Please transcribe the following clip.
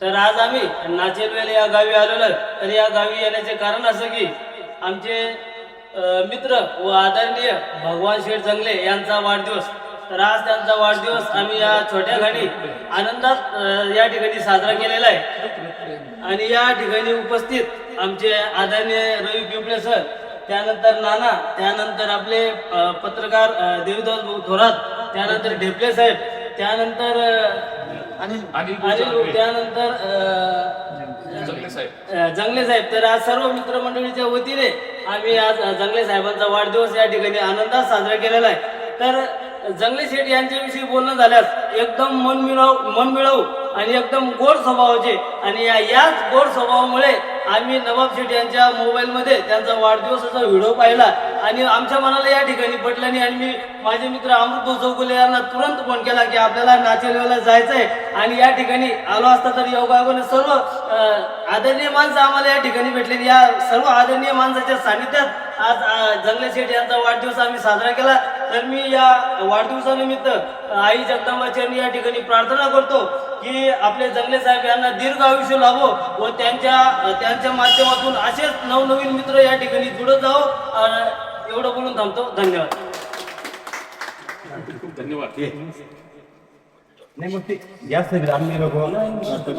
तर आज आम्ही नाचेलवेल या गावी आलेलो आहे. तर या गावी येण्याचे कारण असं की आमचे मित्र व आदरणीय भगवान शेठ जंगले यांचा वाढदिवस. तर आज त्यांचा वाढदिवस आम्ही या छोट्या घाणी आनंदात या ठिकाणी साजरा केलेला आहे. आणि या ठिकाणी उपस्थित आमचे आदरणीय रवी पिंपळे सर त्यानंतर नाना त्यानंतर आपले पत्रकार देवीदास भाऊ थोरात त्यानंतर ढेपले साहेब त्यानंतर अनिल त्यानंतर अ, जंगले साहेब. अ, जंगले साहेब. तर आज सर्व मित्रमंडळीच्या वतीने आम्ही आज अ, जंगले साहेबांचा वाढदिवस या ठिकाणी आनंदात साजरा केलेला आहे. तर जंगले शेठ यांच्याविषयी बोलणं झाल्यास एकदम मन मिळव मन मिळवू आणि एकदम गोड स्वभावाचे आणि या याच गोड स्वभावामुळे आम्ही नवाब शेठ यांच्या मोबाईलमध्ये त्यांचा वाढदिवसाचा व्हिडिओ पाहिला. आणि आमच्या मनाला या ठिकाणी पटलं नाही आणि मी माझे मित्र अमृत चौगुले यांना तुरंत फोन केला की आपल्याला नाचेलवेला जायचं आहे आणि या ठिकाणी आलो असता तर योगायोगाने सर्व आदरणीय माणसं आम्हाला या ठिकाणी भेटलेली. या सर्व आदरणीय माणसाच्या सानिध्यात आज जंगले शेठ यांचा वाढदिवस आम्ही साजरा केला. तर मी या वाढदिवसानिमित्त आई जगदंबाचरणी या ठिकाणी प्रार्थना करतो की आपले जंगले साहेब यांना दीर्घ आयुष्य लाभो व त्यांच्या त्यांच्या माध्यमातून असेच नवनवीन मित्र या ठिकाणी जुडत जावो. एवढं बोलून थांबतो. धन्यवाद. धन्यवाद. नाही मग ते जास्त ग्रामीण लोक